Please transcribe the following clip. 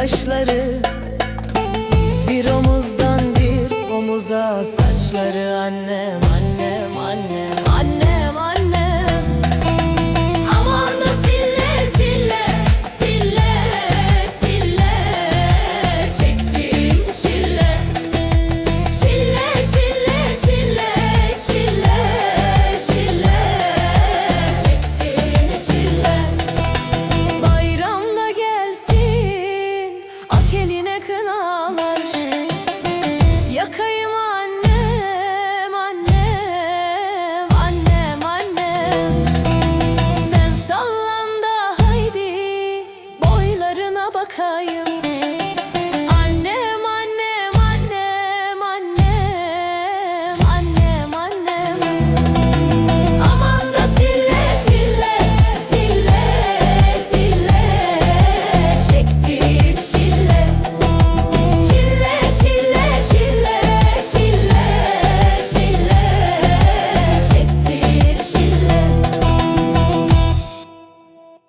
Saçları Bir omuzdan bir omuza saçları annem.